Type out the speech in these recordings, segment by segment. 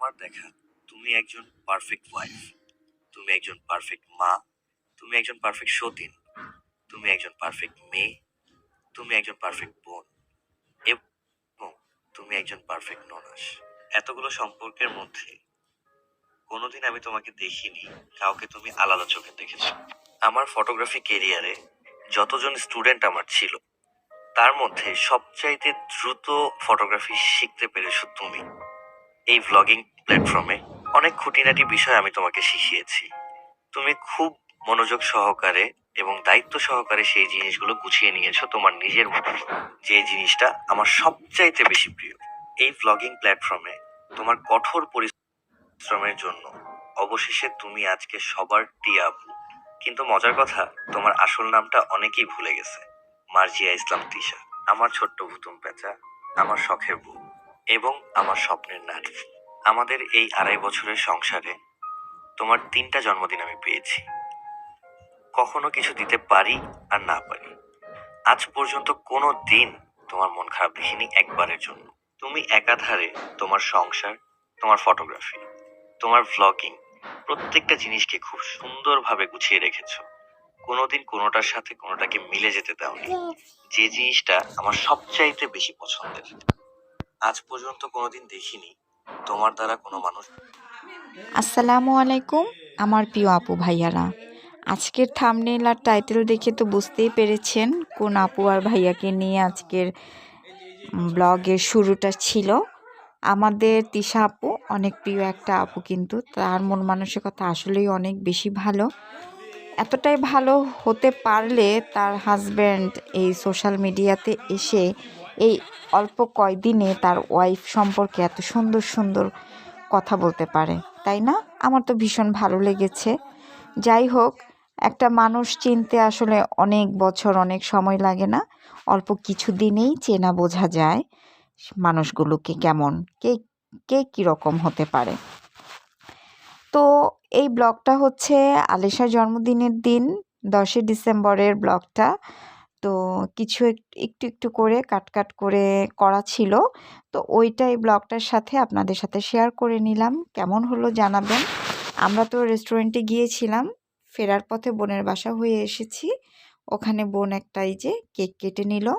আমার দেখা, তুমি একজন পারফেক্ট ওয়াইফ তুমি একজন পারফেক্ট মা, তুমি একজন পারফেক্ট সতীন, তুমি একজন পারফেক্ট মেয়ে, তুমি একজন পারফেক্ট বোন, এবং তুমি একজন পারফেক্ট ননাস। এতগুলো সম্পর্কের মধ্যে কোনোদিন আমি তোমাকে দেখিনি, কাউকে তুমি আলাদা চোখে দেখেছ। আমার ফটোগ্রাফি কেরিয়ারে যতজন স্টুডেন্ট আমার ছিল, তার মধ্যে সবচাইতে দ্রুত ফটোগ্রাফি শিখতে পেরেছ তুমি। এই ভ্লগিং প্ল্যাটফর্মে অনেক খুঁটিনাটি বিষয় আমি তোমাকে শিখিয়েছি। তুমি খুব মনোযোগ সহকারে এবং দায়িত্ব সহকারে সেই জিনিসগুলো গুছিয়ে নিয়েছো তোমার নিজের মতো। যে জিনিসটা আমার সবচাইতে বেশি প্রিয়। এই ভ্লগিং প্ল্যাটফর্মে তোমার কঠোর পরিশ্রমের জন্য অবশেষে তুমি আজকে সবার টিয়া কিন্তু মজার কথা, তোমার আসল নামটা অনেকেই ভুলে গেছে। মার্জিয়া ইসলাম তিশা, আমার ছোট্ট ভুতুম পেঁচা, আমার শখের বউ। এবং আমার স্বপ্নের নারী। আমাদের এই আড়াই বছরের সংসারে তোমার তিনটা জন্মদিন আমি পেয়েছি। কখনো কিছু দিতে পারি আর না পারি। আজ পর্যন্ত কোনো দিন তোমার মন খারাপ দেখিনি একবারের জন্য। তুমি একাধারে তোমার সংসার তোমার ফটোগ্রাফি তোমার ভ্লগিং প্রত্যেকটা জিনিসকে খুব সুন্দরভাবে গুছিয়ে রেখেছো। কোনোদিন কোনোটার সাথে কোনোটাকে মিলে যেতে দাওনি। যে জিনিসটা আমার সবচাইতে বেশি পছন্দের। আজ পর্যন্ত কোনোদিন দেখিনি। তোমার দ্বারা কোনো মানুষ আসসালামু আলাইকুম, আমার প্রিয় আপু ভাইয়ারা। আজকের থামনেল আর টাইটেল দেখে তো বুঝতেই পেরেছেন কোন আপু আর ভাইয়াকে নিয়ে আজকের ব্লগের শুরুটা ছিল। আমাদের তিশা আপু অনেক প্রিয় একটা আপু কিন্তু, তার মন মানসিকতা আসলেই অনেক বেশি ভালো। এতটাই ভালো হতে পারলে তার হাজব্যান্ড এই সোশ্যাল মিডিয়াতে এসে এই অল্প কয়দিনে তার ওয়াইফ সম্পর্কে এত সুন্দর সুন্দর কথা বলতে পারে, তাই না? আমার তো ভীষণ ভালো লেগেছে। যাই হোক, একটা মানুষ চিনতে আসলে অনেক বছর, অনেক সময় লাগে না। অল্প কিছু দিনেই চেনা বোঝা যায় মানুষগুলোকে কেমন, কে কে কীরকম হতে পারে। তো এই ব্লগটা হচ্ছে আলেশার জন্মদিনের দিন, দশই ডিসেম্বরের ব্লগটা। তো কিছু এক- একটু একটু করে কাট কাট করে করা ছিল। তো ওইটাই ব্লগটার সাথে আপনাদের সাথে শেয়ার করে নিলাম। কেমন হলো জানাবেন। আমরা তো রেস্টুরেন্টে গিয়েছিলাম, ফেরার পথে বোনের বাসা হয়ে এসেছি। ওখানে বোন একটাই যে কেক কেটে নিল।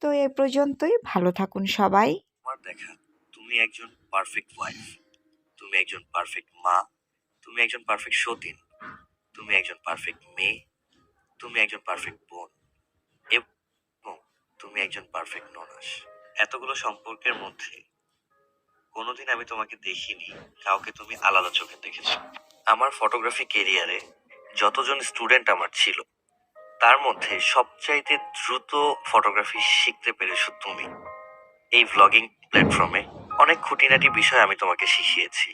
তো এ পর্যন্তই, ভালো থাকুন সবাই। দেখা, তুমি একজন পারফেক্ট ওয়াইফ তুমি একজন পারফেক্ট মা, তুমি একজন পারফেক্ট সতীন, তুমি একজন পারফেক্ট মেয়ে, তুমি একজন পারফেক্ট বোন। তুমি একজন পারফেক্ট ননাস। এতগুলো সম্পর্কের মধ্যে কোনোদিন আমি তোমাকে দেখিনি, কাউকে তুমি আলাদা চোখে দেখেছ। আমার ফটোগ্রাফি কেরিয়ারে যতজন স্টুডেন্ট আমার ছিল, তার মধ্যে সবচাইতে দ্রুত ফটোগ্রাফি শিখতে পেরেছ তুমি। এই ভ্লগিং প্ল্যাটফর্মে অনেক খুঁটিনাটি বিষয় আমি তোমাকে শিখিয়েছি।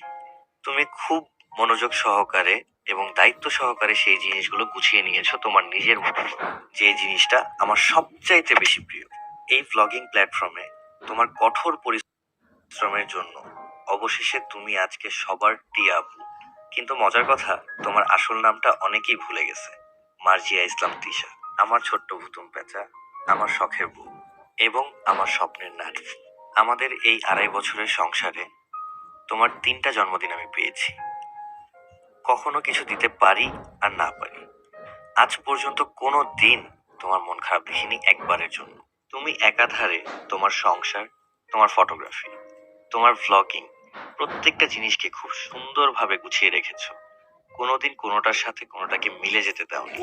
তুমি খুব মনোযোগ সহকারে এবং দায়িত্ব সহকারে সেই জিনিসগুলো গুছিয়ে নিয়েছো। তোমার নিজের মতো। যে জিনিসটা আমার সবচাইতে বেশি প্রিয়। এই ভ্লগিং প্ল্যাটফর্মে তোমার কঠোর পরিশ্রমের জন্য অবশেষে তুমি আজকে সবার টিয়া কিন্তু মজার কথা, তোমার আসল নামটা অনেকেই ভুলে গেছে। মার্জিয়া ইসলাম তিশা, আমার ছোট্ট ভুতুম পেঁচা, আমার শখের বউ এবং আমার স্বপ্নের নারী। আমাদের এই আড়াই বছরের সংসারে তোমার তিনটা জন্মদিন আমি পেয়েছি। কখনো কিছু দিতে পারি আর না পারি। আজ পর্যন্ত কোনো দিন তোমার মন খারাপ দেখিনি একবারের জন্য। তুমি একাধারে তোমার সংসার, তোমার ফটোগ্রাফি তোমার ভ্লগিং প্রত্যেকটা জিনিসকে খুব সুন্দরভাবে গুছিয়ে রেখেছো। কোনোদিন কোনোটার সাথে কোনোটাকে মিলে যেতে দাওনি।